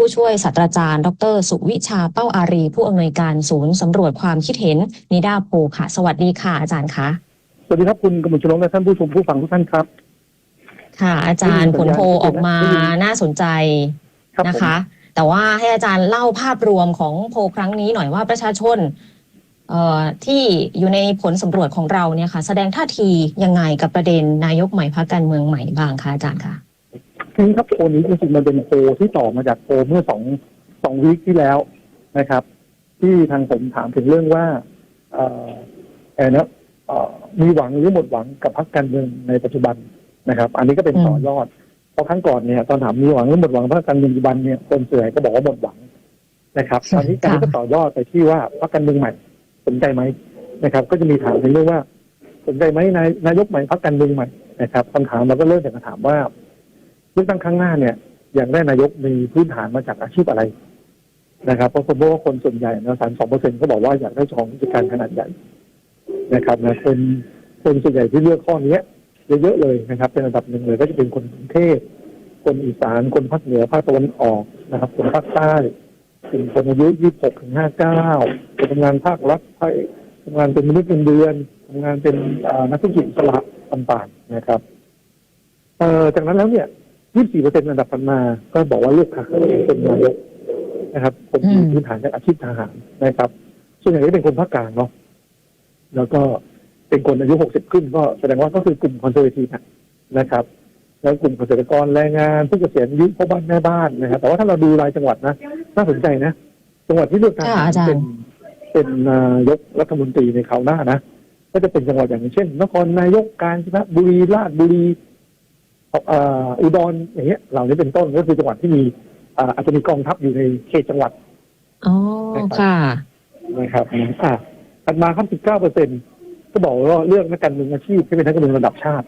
ผู้ช่วยศาสตราจารย์ ดร สุวิชาเป้าอารี ผู้อำนวยการศูนย์สำรวจความคิดเห็นนิดาโพค่ะ สวัสดีค่ะ อาจารย์คะสวัสดีครับคุณกมลชนกและท่านผู้ชมผู้ฟังทุกท่านครับ ค่ะ อาจารย์ได้ผยินลสัญญาณโพลออกมาได้ยินน่าสนใจครับนะคะ แต่ว่าให้อาจารย์เล่าภาพรวมของโพลครั้งนี้หน่อยว่าประชาชนเอ่อที่อยู่ในผลสำรวจของเราเนี่ยค่ะ แสดงท่าทียังไงกับประเด็นนายกใหม่พักการเมืองใหม่บ้างคะอาจารย์คะที นี้ครับโพลนี้จริงๆมันเป็นโพลที่ต่อมาจากโพลเมื่อสองสองวีคที่แล้วนะครับ ที่ทางผมถามถึงเรื่องว่าเอ่อเอ่อนะเอ่อมีหวังหรือหมดหวังกับพรรคการเมืองในปัจจุบันนะครับ อันนี้ก็เป็นอืมต่อยอดเพราะครั้งก่อนเนี่ยตอนถามมีหวังหรือหมดหวังกับพรรคการเมืองปัจจุบันเนี่ยคนเสื่อยก็บอกว่าหมดหวังนะครับตอนนี้การนี้ก็ต่อยอดไปที่ว่าพรรคการเมืองใหม่สนใจไหมนะครับ ก็จะมีถามในเรื่องว่าสนใจไหมนายนายกใหม่พรรคการเมืองใหม่นะครับคำถามเราก็เริ่มจากคำถามว่าเลือกตั้งครั้งหน้าเนี่ยอยากได้นายกมีพื้นฐานมาจากอาชีพอะไรนะครับเพราะคนเพราะว่าคนส่วนใหญ่นะสามสองเปอร์เซ็นต์ก็บอกว่าอยากได้ของกิจการขนาดใหญ่นะครับนะคนคนส่วนใหญ่ที่เลือกข้อเนี้ยเยอะๆเลยนะครับ เป็นอันดับหนึ่งเลยก็จะเป็นคนกรุงเทพคนอีสานคนภาคเหนือภาคตะวันออกนะครับ คนภาคใต้เป็นคนอายุยี่สิบหกถึงห้าเก้าทำงานภาครัฐภาคทำงานเป็นมนุษย์เงินเดือนทำงานเป็นนักธุรกิจสระต่างๆนะครับเอ่อจากนั้นแล้วเนี่ย 24เปอร์เซ็นต์อันดับถัดมา ก็บอกว่าเลือกทหารเป็นนายกนะครับ ผมมีอืมพื้นฐานจากอาชีพทหารนะครับ ส่วนใหญ่ก็เป็นคนภาคกลางเนาะแล้วก็เป็นคนอายุ 60 ขึ้น ก็แสดงว่าก็คือกลุ่มคอนเซอร์เวทีฟนะครับ แล้วกลุ่มเกษตรกรแรงงานผู้เกษียณอายุพ่อบ้านแม่บ้านนะครับ แต่ว่าถ้าเราดูรายจังหวัดนะน่าสนใจนะจังหวัดที่เลือกทหารค่ะอาจารย์เป็นเป็นนายกรัฐมนตรีในคราวหน้านะก็จะเป็นจังหวัดอย่างเช่น นครนายกกาญจนบุรีราชบุรีเอ่ออุดรอย่างเงี้ยเหล่านี้เป็นต้นก็คือจังหวัดที่มีอ่าอาจจะมีกองทัพอยู่ในเขตจังหวัดอ๋อค่ะนะครับอ่าถัดมาครับ19เปอร์เซ็นก็บอกว่าเลือกนักการเมืองอาชีพที่เป็นนักการเมืองระดับชาติ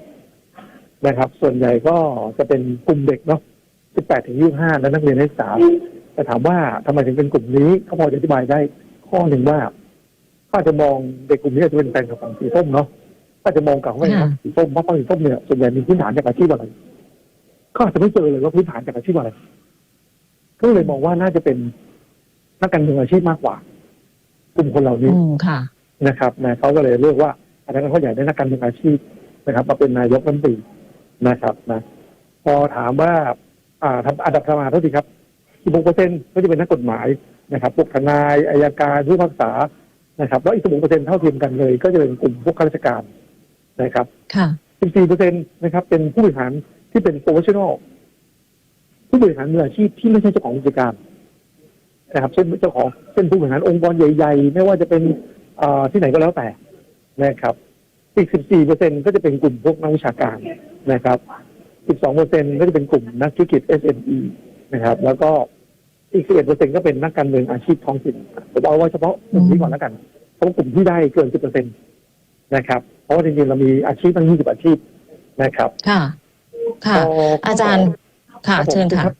นะครับ ส่วนใหญ่ก็จะเป็นกลุ่มเด็กเนาะ18ถึง25และนักเรียนนักศึกษาแต่ถามว่าทำไมถึงเป็นกลุ่มนี้เขาพอจะอธิบายได้ข้อหนึ่งว่าเขาอาจจะมองเด็กกลุ่มนี้อาจจะเป็นแฟนกับฝั่งสีส้มเนาะ ก็อาจจะมองกับว่าค่ะสีส้มเพราะฝั่งสีส้มเนี่ยส่วนใหญ่มีพื้นฐานจากอาชีพอะไรก็อาจจะไม่เจอเลยว่าพื้นฐานจากอาชีพอะไร ก็เลยมองว่าน่าจะเป็นนักการเมืองอาชีพมากกว่ากลุ่มคนเหล่านี้อืมค่ะนะครับนะเขาก็เลยเลือกว่าอันนั้นเขาอยากได้นักการเมืองอาชีพนะครับ มาเป็นนายกรัฐมนตรีนะครับนะพอถามว่า อ่าทำอันดับธรรมาเท่าทีครับ16เปอร์เซ็นก็จะเป็นนักกฎหมายนะครับพวกทนายอายการผู้พิพากษานะครับ แล้วอีก16เปอร์เซ็นเท่าเทียมกันเลย ก็จะเป็นกลุ่มพวกข้าราชการ นะครับค่ะ14เปอร์เซ็นนะครับ เป็นผู้บริหารที่เป็นโปรเฟชชั่นอลผู้บริหารมืออาชีพที่ไม่ใช่เจ้าของกิจการนะครับเช่นเจ้าของเช่นผู้บริหารองค์กรใหญ่ ๆ ไม่ว่าจะเป็นเอ่อที่ไหนก็แล้วแต่นะครับ อีก 14เปอร์เซ็นก็จะเป็นกลุ่มพวกนักวิชาการนะครับ 12เปอร์เซ็นก็จะเป็นกลุ่มนักธุรกิจ SME นะครับ แล้วก็อีก 11เปอร์เซ็นก็เป็นนักการเมืองอาชีพท้องถิ่นผมเอาไว้เฉพาะกลุ่มนี้ก่อนแล้วกันเพราะว่ากลุ่มที่ได้เกิน 10เปอร์เซ็น นะครับเพราะว่าจริงๆเรามีอาชีพตั้ง20อาชีพนะครับ ค่ะ ค่ะพออาจารย์ ค่ะ รับผมเชิญค่ะ รับ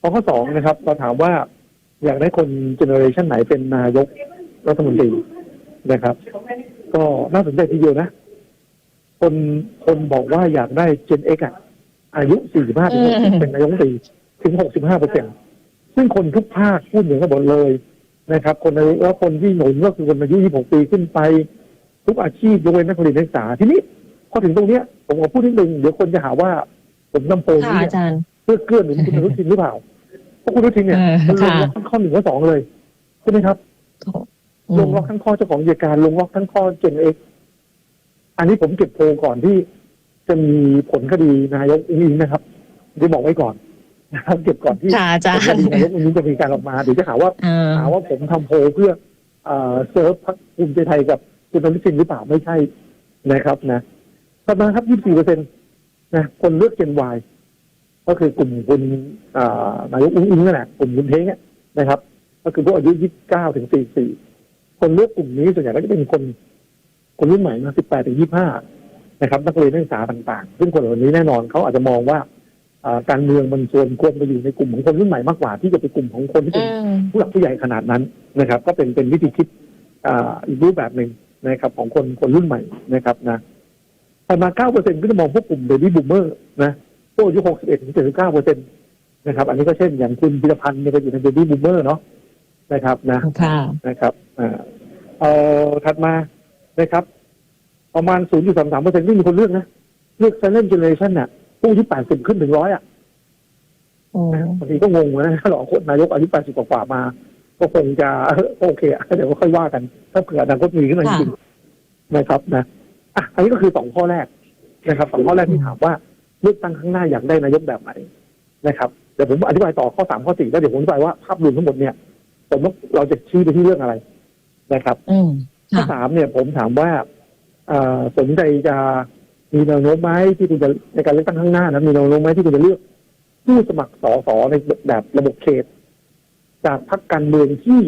พอข้อสองนะครับเราถามว่าอยากได้คนเจเนอเรชันไหนเป็นนายกรัฐมนตรีนะครับ ก็น่าสนใจทีเดียวนะ คนคนบอกว่าอยากได้เจนเอ็กอะอายุ45ถึงอืม60เป็นนายกรัฐมนตรีถึง65เปอร์เซ็นซึ่งคนทุกภาคพูดเหมือนกันหมดเลยนะครับ คนอายุแล้วคนที่หนุนก็คือคนอายุ26ปีขึ้นไป ทุกอาชีพยกเว้นนักเรียนนักศึกษาทีนี้พอถึงตรงเนี้ยผมขอพูดนิดนึงเดี๋ยวคนจะหาว่าผมนำโพลค่ะนี้เนี่ยอาจารย์ เพื่อเกื้อหนุนคุณอนุทินหรือเปล่าเพราะคุณอนุทินเนี่ยเออมันลงค่ะ ล็อกทั้งข้อหนึ่งข้อสองเลยใช่ไหมครับอืลมงล็อกทั้งข้อเจ้าของกิจการลงล็อกทั้งข้อเจนเอกอันนี้ผมเก็บโพลก่อนที่จะมีผลคดีนายกอิงอิงนะครับจะบอกไว้ก่อนนะครับเก็บก่อนที่ค่ะอาจารคดีย์นายกอิงอิงจะมีการออกมาเดี๋ยวจะหาว่า เออ หาว่าผมทำโพลเพื่อเอ่อเซิร์ฟพรรคภูมิใจไทยกับ คุณอนุทินหรือเปล่าไม่ใช่นะครับนะต่อมาครับ24เปอร์เซ็นต์นะคนเลือกเจนวายก็คือกลุ่มคุณอ่านายกอุ้งอิงนั่นแหละกลุ่มคุณเท้งอะนะครับ ก็คือพวกอายุ29ถึง44คนเลือกกลุ่มนี้ส่วนใหญ่ก็จะเป็นคน คนรุ่นใหม่นะ18ถึง25นะครับ นักเรียนนักศึกษาต่างๆ ซึ่งคนเหล่านี้แน่นอนเขาอาจจะมองว่าอ่าการเมืองมันส่วนควรไปอยู่ในกลุ่มของคนรุ่นใหม่มากกว่า ที่จะเป็นกลุ่มของคนที่เป็นอืมผู้หลักผู้ใหญ่ขนาดนั้นนะครับ ก็เป็นเป็นวิธีคิดอ่าอีกรูปแบบหนึ่ง นะครับของคนคนรุ่นใหม่นะครับนะถัดมา9%ก็จะมองพวกกลุ่มเบบี้บูมเมอร์นะพวกอายุ61ถึง79เปอร์เซ็นต์นะครับ อันนี้ก็เช่นอย่างคุณพิรพันธ์เนี่ยก็อยู่ในเบบี้บูมเมอร์เนาะนะครับนะค่ะนะครับอ่าเอ่อถัดมานะครับ ประมาณ0.33เปอร์เซ็นต์ไม่มีคนเลือกนะเลือก silent generation น่ะพวกที่80ขึ้นถึงร้อยอะโอ้บางทีก็งงนะหลอกคนนายกอายุ80กว่าๆมา ก็คงจะโอเคอะเดี๋ยวก็ค่อยว่ากัน ถ้าเผื่ออนาคตมีขึ้นมาจริงๆนะครับนะอะอันนี้ก็คือสองข้อแรกนะครับสองข้อแรกที่ถามว่าเลือกตั้งข้างหน้าอยากได้นายกแบบไหนนะครับเดี๋ยวผมอธิบายต่อข้อสามข้อสี่แล้วเดี๋ยวผมอธิบายว่าภาพรวมทั้งหมดเนี่ยผมว่าเราจะชี้ไปที่เรื่องอะไรนะครับอืมข้อค่ะสามเนี่ยผมถามว่าเอ่อสนใจจะมีแนวโน้มไหมที่คุณจะในการเลือกตั้งข้างหน้านะมีแนวโน้มไหมที่คุณจะเลือกผู้สมัครสสในแบบระบบเขต จากพรรคการเมืองที่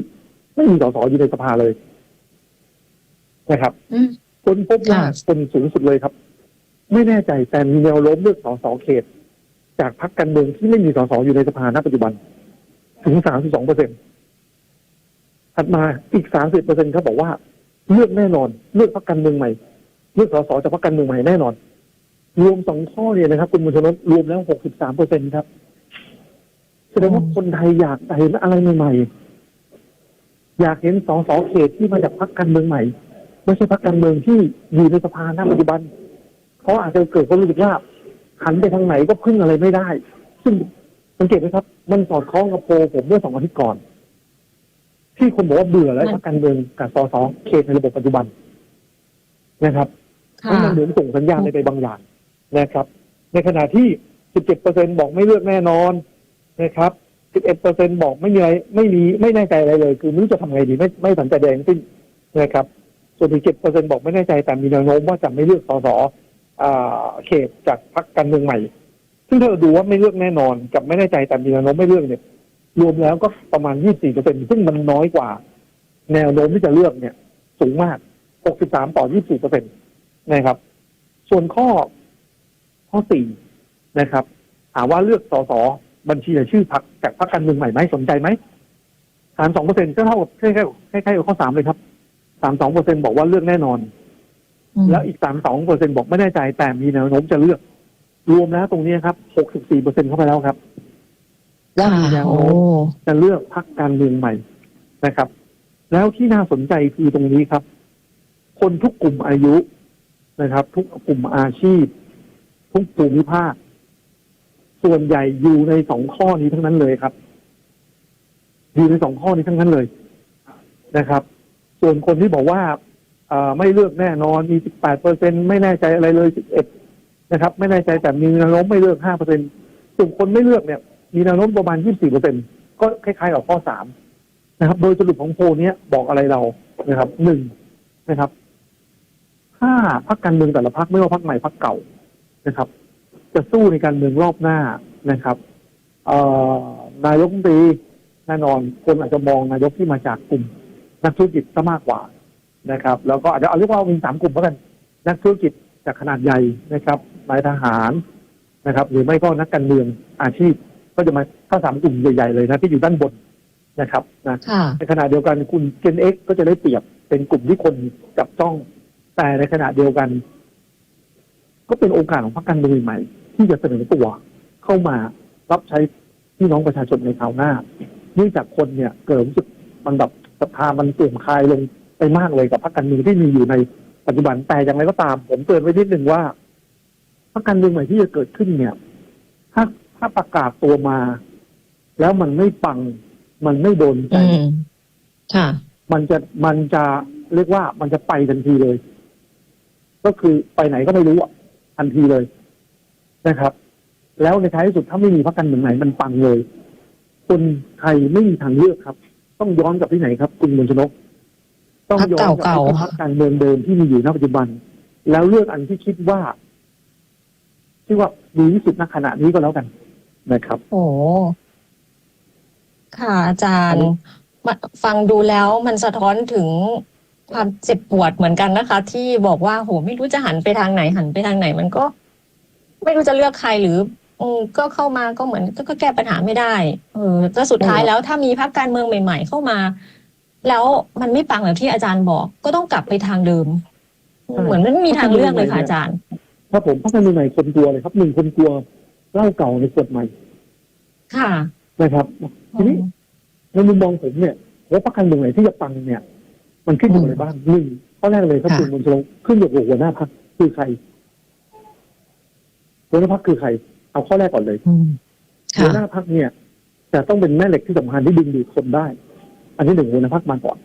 ไม่มีสสอยู่ในสภาเลยนะครับอืมคนพบว่าค่ะคนสูงสุดเลยครับ ไม่แน่ใจแต่มีแนวโน้มเลือกสสเขต จากพรรคการเมืองที่ไม่มีสสอยู่ในสภาณปัจจุบัน ถึง32เปอร์เซ็นถัดมาอีก30เปอร์เซ็นครับบอกว่า เลือกแน่นอน เลือกพรรคการเมืองใหม่ เลือกสสจากพรรคการเมืองใหม่แน่นอน รวมสองข้อเนี่ยนะครับ คุณมุชนนรวมแล้ว63เปอร์เซ็นครับ แสดงว่าคนไทยอยากเห็นอะไรใหม่ๆ อยากเห็นสสเขตที่มาจากพรรคการเมืองใหม่ ไม่ใช่พรรคการเมืองที่อยู่ในสภาณปัจจุบันเพราะอาจจะเกิดความรู้สึกว่าหันไปทางไหนก็พึ่งอะไรไม่ได้ ซึ่งสังเกตไหมครับ มันสอดคล้องกับโพลผมเมื่อสองอาทิตย์ก่อน ที่คนบอกว่าเบื่อแล้วมันพรรคการเมืองกับสสเขตในระบบปัจจุบันนะครับค่ะมันเหมือนส่งสัญญาณอะไรไปบางอย่างนะครับ ในขณะที่ 17เปอร์เซ็นบอกไม่เลือกแน่นอน นะครับ 11เปอร์เซ็นบอกไม่มีอะไรไม่มีไม่แน่ใจอะไรเลย คือไม่รู้จะทำไงดีไม่ไม่สนใจแดงสิ้นนะครับ ส่วนอีก7เปอร์เซ็นบอกไม่แน่ใจแต่มีแนวโน้มว่าจะไม่เลือกสสเขตจากพรรคการเมืองใหม่ ซึ่งถ้าเราดูว่าไม่เลือกแน่นอนกับไม่แน่ใจแต่มีแนวโน้มไม่เลือกเนี่ย รวมแล้วก็ประมาณ 24เปอร์เซ็นซึ่งมันน้อยกว่า แนวโน้มที่จะเลือกเนี่ย สูงมาก 63 ต่อ 24เปอร์เซ็นตนะครับ ส่วนข้อข้อสี่นะครับถามว่าเลือกสส บัญชีรายชื่อพรรคจากพรรคการเมืองใหม่ไหมสนใจไหมสามสองเปอร์เซ็นก็เท่ากับใกล้ๆใกล้ๆกับข้อสามเลยครับสามสองเปอร์เซ็นบอกว่าเลือกแน่นอนอืมแล้วอีกสามสองเปอร์เซ็นบอกไม่แน่ใจแต่มีแนวโน้มจะเลือก รวมแล้วตรงนี้ครับหกสิบสี่เปอร์เซ็นเข้าไปแล้วครับว่ามีแนวโอ้โน้มจะเลือกพรรคการเมืองใหม่นะครับ แล้วที่น่าสนใจคือตรงนี้ครับ คนทุกกลุ่มอายุนะครับ ทุกกลุ่มอาชีพ ทุกภูมิภาค ส่วนใหญ่อยู่ในสองข้อนี้ทั้งนั้นเลยครับ อยู่ในสองข้อนี้ทั้งนั้นเลยนะครับ ส่วนคนที่บอกว่าอไม่เลือกแน่นอนมี 18เปอร์เซ็นไม่แน่ใจอะไรเลย 11 นะครับ ไม่แน่ใจแต่มีแนวโน้มไม่เลือก5เปอร์เซ็นส่วนคนไม่เลือกเนี่ย มีแนวโน้มประมาณ 24เปอร์เซ็นก็คล้ายๆกับข้อ 3 นะครับ โดยสรุปของโพลนี้ยบอกอะไรเรานะครับหนึ่งนะครับถ้าพรรคการเมืองแต่ละพรรคไม่ว่าพรรคใหม่พรรคเก่านะครับ จะสู้ในการเมืองรอบหน้านะครับเอ่อนายกรัฐมนตรีแน่นอนคนอาจจะมองนายกที่มาจากกลุ่ม นักธุรกิจซะมากกว่านะครับ แล้วก็อาจจะเอาเรียกว่ามีสามกลุ่มแล้วกันนักธุรกิจจากขนาดใหญ่นะครับนายทหารนะครับ หรือไม่ก็นักการเมืองอาชีพ ก็จะมาเข้าสามกลุ่มใหญ่ ๆ เลยนะที่อยู่ด้านบนนะครับนะค่ะในขณะเดียวกันคุณเจนเอ็กก็จะได้เปรียบเป็นกลุ่มที่คนจับจ้อง แต่ในขณะเดียวกัน ก็เป็นโอกาสของพรรคการเมืองใหม่ ที่จะเสนอตัวเข้ามารับใช้พี่น้องประชาชนในคราวหน้าเนื่องจากคนเนี่ยเกิดรู้สึกมันแบบศรัทธามันเสื่อมคลายลงไปมากเลยกับพรรคการเมืองที่มีอยู่ในปัจจุบันแต่อย่างไรก็ตาม ผมเตือนไว้นิดหนึ่งว่าพรรคการเมืองใหม่ที่จะเกิดขึ้นเนี่ย ถ้าถ้าประกาศตัวมา แล้วมันไม่ปัง มันไม่โดนใจอืมค่ะมันจะมันจะเรียกว่ามันจะไปทันทีเลย ก็คือไปไหนก็ไม่รู้อะทันทีเลย นะครับ แล้วในท้ายที่สุดถ้าไม่มีพรรคการเมืองไหนมันปังเลย คนไทยไม่มีทางเลือกครับ ต้องย้อนกลับที่ไหนครับ คุณมนชนก ต้องย้อนกลับพรรคเก่าที่ๆพรรคการเมืองเดิมที่มีอยู่ณปัจจุบัน แล้วเลือกอันที่คิดว่าที่ว่าดีที่สุดณขณะนี้ก็แล้วกันนะครับ โอ้ค่ะอาจารย์มาฟังดูแล้วมันสะท้อนถึงความเจ็บปวดเหมือนกันนะคะ ที่บอกว่าโหไม่รู้จะหันไปทางไหนหันไปทางไหนมันก็ ไม่รู้จะเลือกใครหรืออืมก็เข้ามาก็เหมือนก็ก็แก้ปัญหาไม่ได้ เออแล้วสุดท้ายแล้วถ้ามีพรรคการเมืองใหม่ ๆ เข้ามา แล้วมันไม่ปังแบบที่อาจารย์บอก ก็ต้องกลับไปทางเดิม ใช่ เหมือนมันไม่มีทางเลือกเลยค่ะอาจารย์ ครับผมพรรคการเมืองใหม่คนกลัวเลยครับหนึ่งคนกลัวเหล้าเก่าในขวดใหม่ค่ะนะครับ ทีนี้ ในมุมมองผมเนี่ยว่าพรรคการเมืองไหนที่จะปังเนี่ย มันขึ้นอยู่กับอะไรบ้างหนึ่งข้อแรกเลยครับค่ะ คุณมนชลงขึ้นอยู่กับหัวหน้าพรรคคือใคร หัวหน้าพรรคคือใคร เอาข้อแรกก่อนเลยอืมหัวค่ะหน้าพักเนี่ยจะต้องเป็นแม่เหล็กที่สำคัญที่ดึงดูดคนได้ อันที่หนึ่งหัวหน้าพักมาก่อน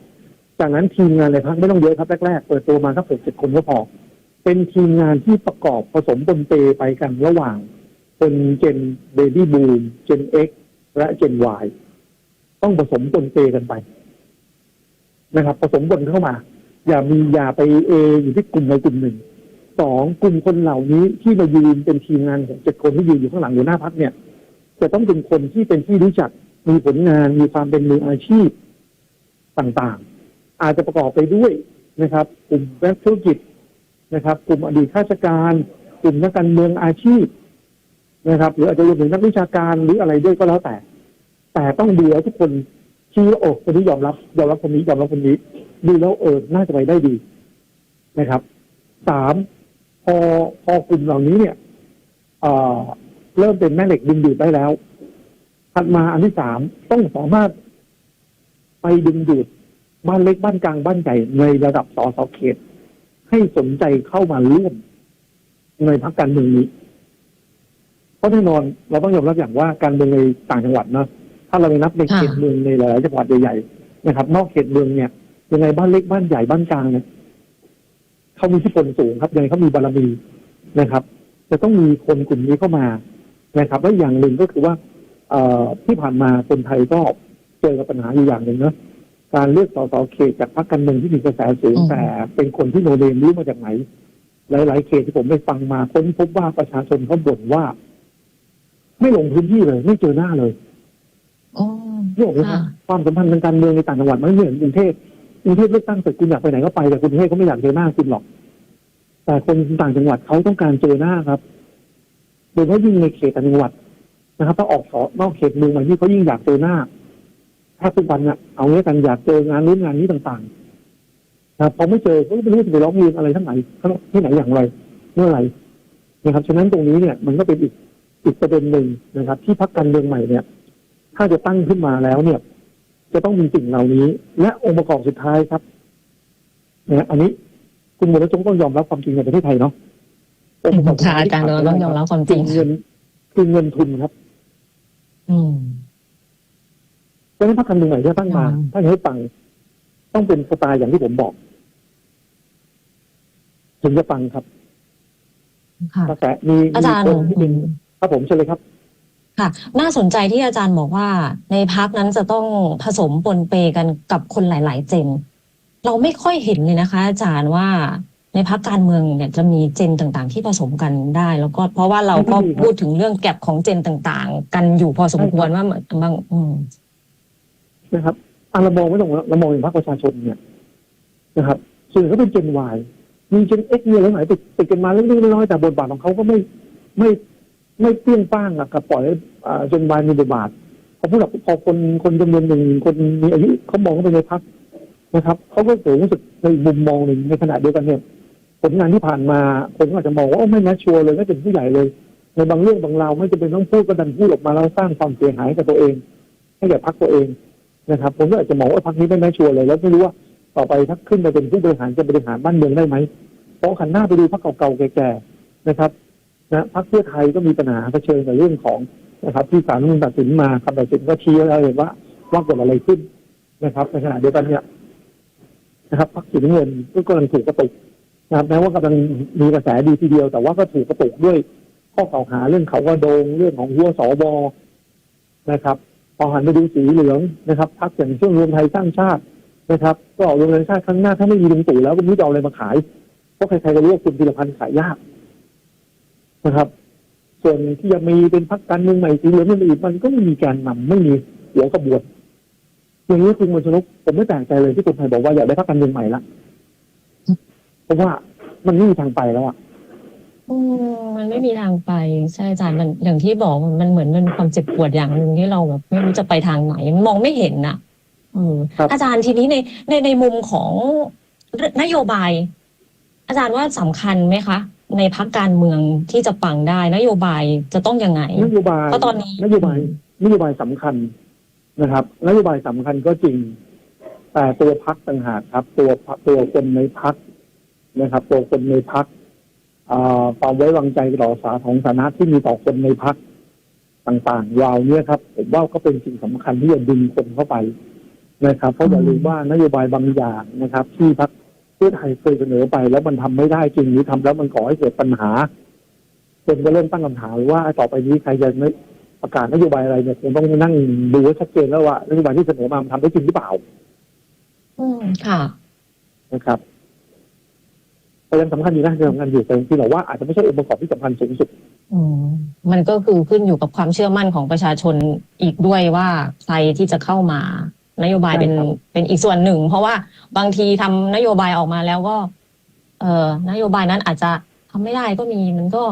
จากนั้นทีมงานในพักไม่ต้องเยอะครับแรกๆเปิดตัวมาครับหกเจ็ดคนก็พอ เป็นทีมงานที่ประกอบผสมปนเปไปกันระหว่างเป็นเจนเบบี้บูมเจน X และเจน Y ต้องผสมปนเปกันไป นะครับ ผสมปนเข้ามา อย่ามีอย่าไปเออยู่ที่กลุ่มใดกลุ่มหนึ่ง สองกลุ่มคนเหล่านี้ที่มายืนเป็นทีมงานของเจ็ดคนที่ยืนอยู่ข้างหลังหัวหน้าพักเนี่ย จะต้องเป็นคนที่เป็นที่รู้จักมีผลงานมีความเป็นมืออาชีพต่างๆ อาจจะประกอบไปด้วยนะครับ กลุ่มนักธุรกิจนะครับ กลุ่มอดีตข้าราชการ กลุ่มนักการเมืองอาชีพนะครับ หรืออาจจะรวมถึงนักวิชาการหรืออะไรด้วยก็แล้วแต่ แต่ต้องดูแล้วทุกคนชี้ว่าโอ้คนนี้ยอมรับยอมรับคนนี้ยอมรับคนนี้ ดูแล้วเออน่าจะไปได้ดีนะครับสาม พอพอกลุ่มเหล่านี้เนี่ยเริ่มเป็นแม่เหล็กดึงดูดได้แล้วถัดมาอันที่สามต้องสามารถไปดึงดูดบ้านเล็กบ้านกลางบ้านใหญ่ในระดับสอสอเขต ให้สนใจเข้ามาร่วมในพรรคการเมืองนี้ เพราะแน่นอนเราต้องยอมรับอย่างว่าการเมืองในต่างจังหวัดเนาะถ้าเราไปนับในเขตเมืองในหลายจังหวัดใหญ่ๆนะครับ นอกเขตเมืองเนี่ยยังไงบ้านเล็กบ้านใหญ่บ้านกลางเนี่ย เขามีอิที่พลสูงครับยังไงเขามีบารมีนะครับ จะต้องมีคนกลุ่มนี้เข้ามานะครับและอย่างหนึ่งก็คือว่าเอ่อที่ผ่านมาคนไทยก็เจอกับปัญหาอยู่อย่างหนึ่งเนอะการเลือกสสเขตจากพรรคการเมืองที่มีกระแสสูงอืมแต่เป็นคนที่โนเนมรู้มาจากไหน หลาย ๆ เขตที่ผมไปฟังมาค้นพบว่าประชาชนเขาบ่นว่า ไม่ลงพื้นที่เลย ไม่เจอหน้าเลยอ๋อนี่บอกเลยครับค่ะความสัมพันธ์ทางการเมืองในต่างจังหวัดมันไม่เหมือนกรุงเทพ กรุงเทพเลือกตั้งเสร็จคุณอยากไปไหนก็ไปแต่กรุงเทพเขาไม่อยากเจอหน้าคุณหรอก แต่คนต่างจังหวัดเขาต้องการเจอหน้าครับ โดยเฉพาะยิ่งในเขตต่างจังหวัดนะครับถ้าออกสอนอกเขตเมืองมาที่เขายิ่งอยากเจอหน้า ถ้าทุกวันเนี่ยเอาเงี้ยกันอยากเจองานนู้นงานนี้ต่างๆนะพอไม่เจอเขาก็ไม่รู้จะไปร้องเรียนอะไรทั้งไหนที่ไหนอย่างไร เมื่อไหร่นะครับฉะนั้นตรงนี้เนี่ยมันก็เป็นอีกอีกประเด็นหนึ่งนะครับ ที่พักการเมืองใหม่เนี่ย ถ้าจะตั้งขึ้นมาแล้วเนี่ย จะต้องมีสิ่งเหล่านี้ และองค์ประกอบสุดท้ายครับนะอันนี้คุณมรจงต้องยอมรับความจริงในประเทศไทยเนาะองค์ประกอบสุดค่ะท้ายอาจารย์เราต้องยอมรับความจคืริงอเงินคือเงินทุนครับ อืมเพราะฉะนั้นพรรคการเมืองไหนที่ตั้งมาอืมถ้าให้ฟังต้องเป็นสไตล์อย่างที่ผมบอกถึงจะฟังครับค่ะกระแสมีอาจารย์มีคนที่เป็นครับผมเชิญเลยครับ ค่ะ น่าสนใจที่อาจารย์บอกว่า ในพักนั้นจะต้องผสมปนเปกันกับคนหลาย ๆ เจน เราไม่ค่อยเห็นเลยนะคะ อาจารย์ว่าในพักการเมืองเนี่ยจะมีเจนต่างๆ ที่ผสมกันได้ แล้วก็เพราะว่าเราก็พูดถึงเรื่องแก็บของเจนต่างๆ กันอยู่พอสมควรว่ามือนบางอืมนะครับอะเรามองไม่ต้องเรามองอย่างพรรคประชาชนเนี่ยนะครับส่วนใหญ่ก็เป็นเจน Y มีเจน X มีอะไรหลายติดติดกันมาเล็กๆน้อยๆแต่บทบาทของเขาก็ไม่ไม่ ไม่เปี้ยงป้างอะกับปล่อยให้อ่าเจน Y มีบทบาทพอผู้หลักพอคนคนจำนวนหนึ่งคนมีอายุเขามองเข้าไปในพรรคนะครับเขาก็เกิดรู้สึกในมุมมองหนึ่งในขณะเดียวกันเนี่ยผลงานที่ผ่านมาคนก็อาจจะมองว่าโอ้ไม่น่าชัวร์เลยไม่เป็นผู้ใหญ่เลย ในบางเรื่องบางราวไม่จำเป็นต้องพูดก็ดันพูดออกมาแล้วสร้างความเสียหายกับตัวเอง ให้แก่พรรคตัวเองนะครับผมก็อาจจะมองว่าพรรคนี้ไม่แน่ชัวร์เลยแล้วไม่รู้ว่าต่อไปถ้าขึ้นมาเป็นผู้บริหารจะบริหารบ้านเมืองได้ไหมเพราะขันหน้าไปดูพรรคเก่าๆแก่ๆนะครับ นะพรรคเพื่อไทยก็มีปัญหาเผชิญกับเรื่องของนะครับ ที่ศาลรัฐธรรมนูญตัดสินมาคำตัดสินก็ชี้แล้วเห็นว่าว่าเกิดอะไรขึ้นนะครับในขณะเดียวกันเนี่ยนะครับพรรคสีน้ำเงินก็กำลังถูกกระตุกนะครับแม้ว่ากำลังมีกระแสดีทีเดียว แต่ว่าก็ถูกกระตุกด้วยข้อกล่าวหาเรื่องเขากระโดงเรื่องของหัวสบนะครับพอหันไปดูสีเหลืองนะครับพักอย่างเช่วงรวมไทยสร้างชาตินะครับ ก็รวมไทยสร้างชาติครั้งหน้าถ้าไม่มีลุงตู่แล้วก็ไม่รู้จะเอาอะไรมาขายเพราะใครๆก็รู้ว่าคุณพิรพันธ์ขายยาก นะครับ ส่วนที่จะมีเป็นพักการเมืองใหม่สีเหลืองมันอีกมันก็ไม่มีแกนนำไม่มีหัวขบวนอย่างนี้คุณมนชนกผมไม่แปลกใจเลยที่คนไทยบอกว่าอยากได้พักการเมืองใหม่ละเพราะว่ามันไม่มีทางไปแล้วอะอืมมันไม่มีทางไปใช่อาจารย์มันอย่างที่บอกมันมันเหมือนมันความเจ็บปวดอย่างหนึ่งที่เราแบบไม่รู้จะไปทางไหนมันมองไม่เห็นน่ะอืมครับอาจารย์ทีนี้ในในในมุมของนโยบาย อาจารย์ว่าสำคัญไหมคะ ในพักการเมืองที่จะปังได้ นโยบายจะต้องยังไงนโยบายเพราะตอนนี้นโยบายนโยบายสำคัญนะครับนโยบายสำคัญก็จริง แต่ตัวพักต่างหากครับ ตัวพรรคตัวคนในพักนะครับ ตัวคนในพักความไว้วางใจต่อสาของสาธารณะที่มีต่อคนในพักต่างๆวาวเนี่ยครับ ผมว่าก็เป็นสิ่งสำคัญที่จะดึงคนเข้าไปนะครับ เพราะอย่าลืมว่านโยบายบางอย่างนะครับ ที่พักเพื่อไทยเคยเสนอไปแล้วมันทำไม่ได้จริงหรือทำแล้วมันก่อให้เกิดปัญหาคนก็เริ่มตั้งคำถามว่าต่อไปนี้ใครจะไม่ประกาศนโยบายอะไรเนี่ยคงต้องนั่งดูให้ชัดเจนแล้วว่านโยบายที่เสนอมามันทำได้จริงหรือเปล่า อืมค่ะนะครับแต่ยังสำคัญอยู่นะยังสำคัญอยู่แต่ที่เราว่าอาจจะไม่ใช่องค์ประกอบที่สำคัญสูงสุดอืมมันก็คือขึ้นอยู่กับความเชื่อมั่นของประชาชนอีกด้วยว่าใครที่จะเข้ามา นโยบายเป็นใช่ครับเป็นอีกส่วนหนึ่ง เพราะว่าบางทีทำนโยบายออกมาแล้วก็ เอ่อนโยบายนั้นอาจจะทำไม่ได้ก็มีมันก็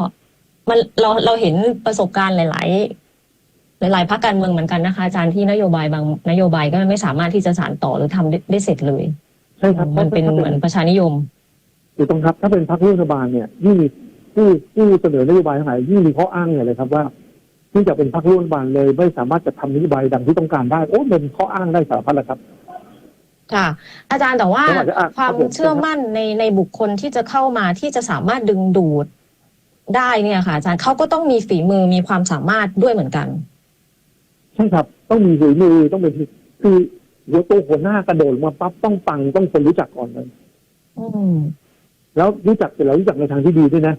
มันเราเราเห็นประสบการณ์หลาย ๆ หลาย ๆพรรคการเมืองเหมือนกันนะคะ อาจารย์ที่นโยบายบางนโยบายก็ไม่สามารถที่จะสานต่อหรือทำได้ได้เสร็จเลยใช่ครับมันเป็นถ้าเหมือนประชานิยมถูกต้องครับถ้าเป็นพรรครัฐบาลเนี่ยยิ่งมีผู้ผู้เสนอนโยบายทั้งหลายยิ่งมีข้ออ้างเนี่ยเลยครับว่า ที่จะเป็นพรรครัฐบาลเลย ไม่สามารถจะทำนโยบายดังที่ต้องการได้ โอ้เป็นข้ออ้างได้สารพัดแหละครับ ค่ะ อาจารย์แต่ว่าผมอาจจะอะความครับผมเชื่อมั่นในในบุคคลที่จะเข้ามาที่จะสามารถดึงดูดได้เนี่ยค่ะอาจารย์เขาก็ต้องมีฝีมือมีความสามารถด้วยเหมือนกัน ใช่ครับ ต้องมีฝีมือต้องเป็นคือหัวโตหัวหน้ากระโดดลงมาปั๊บต้องปังต้องคนรู้จักก่อนเลยอืมแล้วรู้จักเสร็จแล้วรู้จักในทางที่ดีด้วยนะ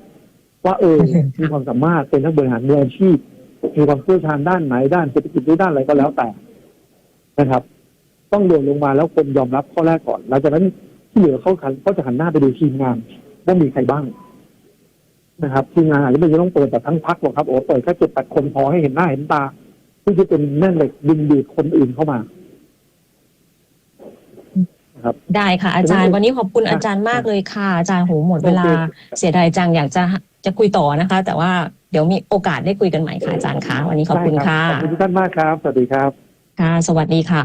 ว่าเออค่ะมีความสามารถเป็นนักบริหารมืออาชีพ มีความเชี่ยวชาญด้านไหนด้านเศรษฐกิจหรือด้านอะไรก็แล้วแต่นะครับ ต้องโดดลงมาแล้วคนยอมรับข้อแรกก่อนหลังจากนั้นที่เหลือเขาขันเขาจะหันหน้าไปดูทีมงานว่ามีใครบ้างนะครับทีมงานอาจจะไม่จำต้องเปิดแต่ทั้งพักหรอกครับโอ้เปิดแค่เจ็ดแปดคนพอให้เห็นหน้าเห็นตาที่จะเป็นแม่เหล็กดึงดูดคนอื่นเข้ามานะครับได้ค่ะอาจารย์วันนี้ขอบคุณครับอาจารย์มากเลยค่ะ อาจารย์โหหมดเวลาโอเคเสียดายจังอยากจะ จะคุยต่อนะคะ แต่ว่าเดี๋ยวมีโอกาสได้คุยกันใหม่ค่ะอาจารย์คะวันนี้ขอบคุณได้ค่ะรับขอบคุณทุกท่านมากครับ สวัสดีครับ ค่ะ สวัสดีค่ะ